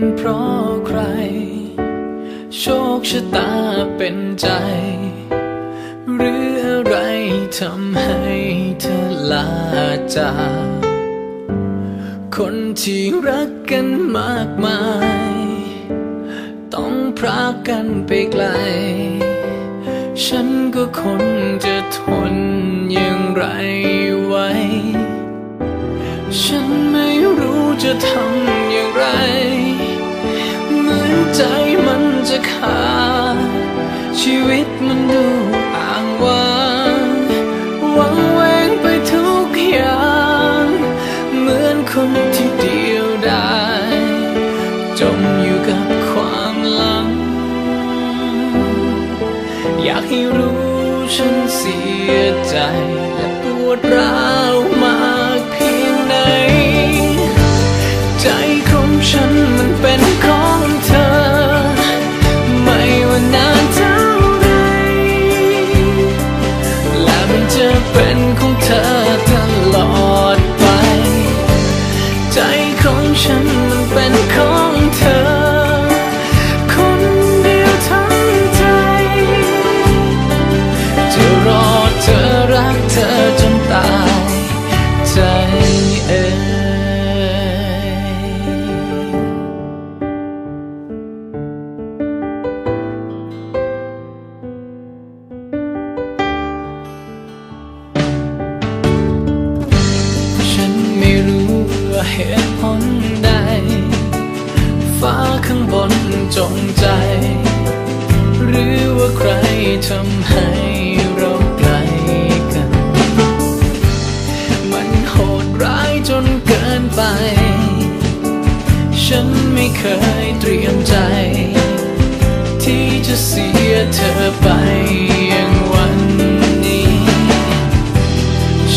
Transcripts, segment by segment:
เป็นเพราะใคร โชคชะตาเป็นใจ หรืออะไรทำให้เธอลาจากคนที่รักกันมากมาย ต้องพรากกันไปไกล ฉันก็คงจะทนอย่างไร ชีวิตมันดูอ่างว่างหวังแวงไปทุกอย่าง เหมือนคนที่เดียวดายจมอยู่กับความหลัง อยากให้รู้ฉันเสียใจ ฉันมันเป็นของเธอ จงใจ หรือว่าใครทำให้เราไกลกัน มันโหดร้ายจนเกินไป ฉันไม่เคยเตรียมใจ ที่จะเสียเธอไปอย่างวันนี้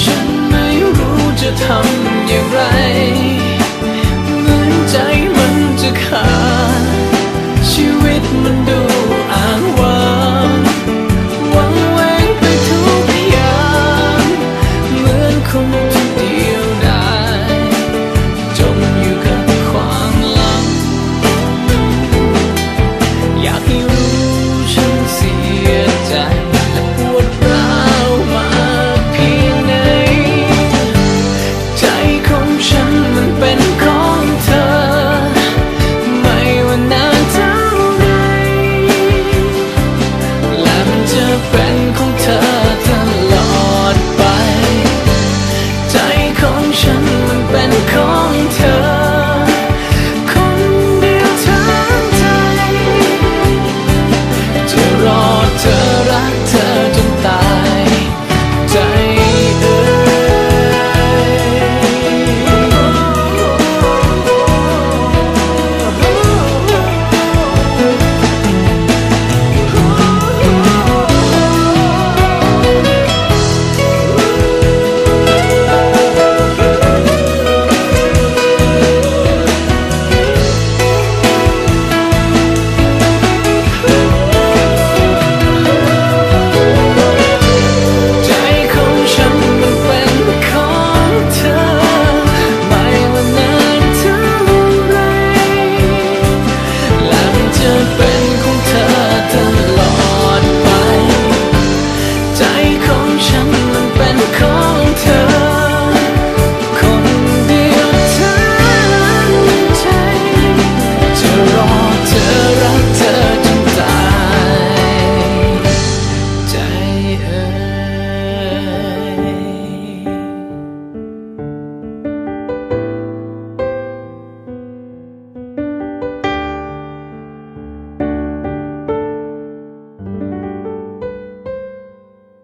ฉันไม่รู้จะทำ